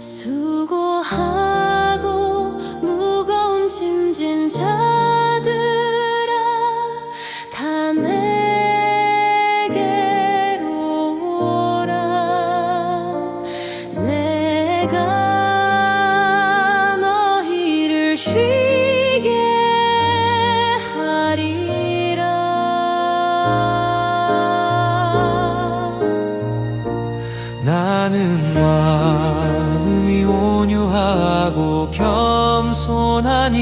수고하고 무거운 짐진 자들아 다 내게로 오라. 내가 너희를 쉬게 하리라. 나는 와 순수하고 겸손하니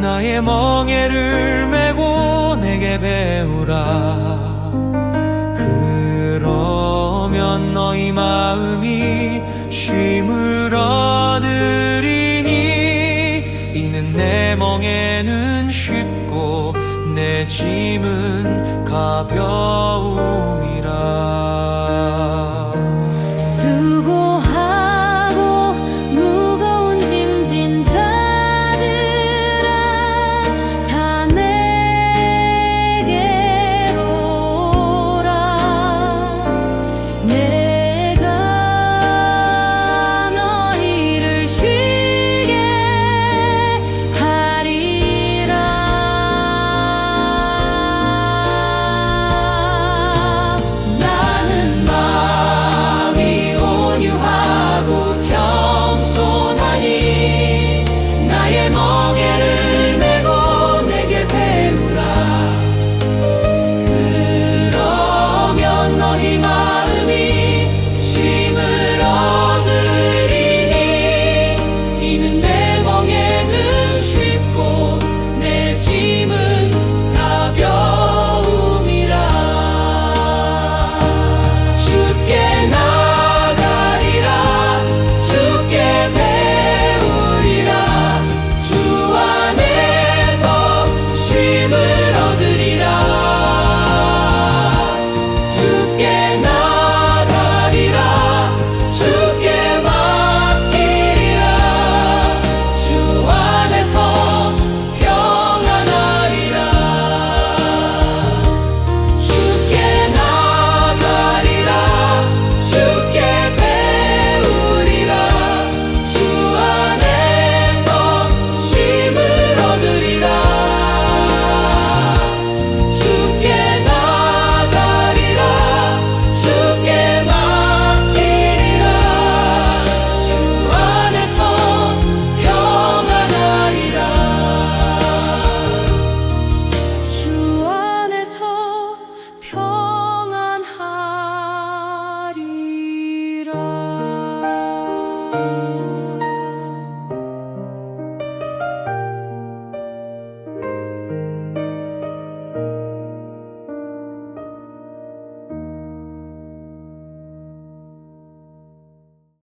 나의 멍에를 메고 내게 배우라. 그러면 너희 마음이 쉼을 얻으리니 이는 내 멍에는 쉽고 내 짐은 가벼움이라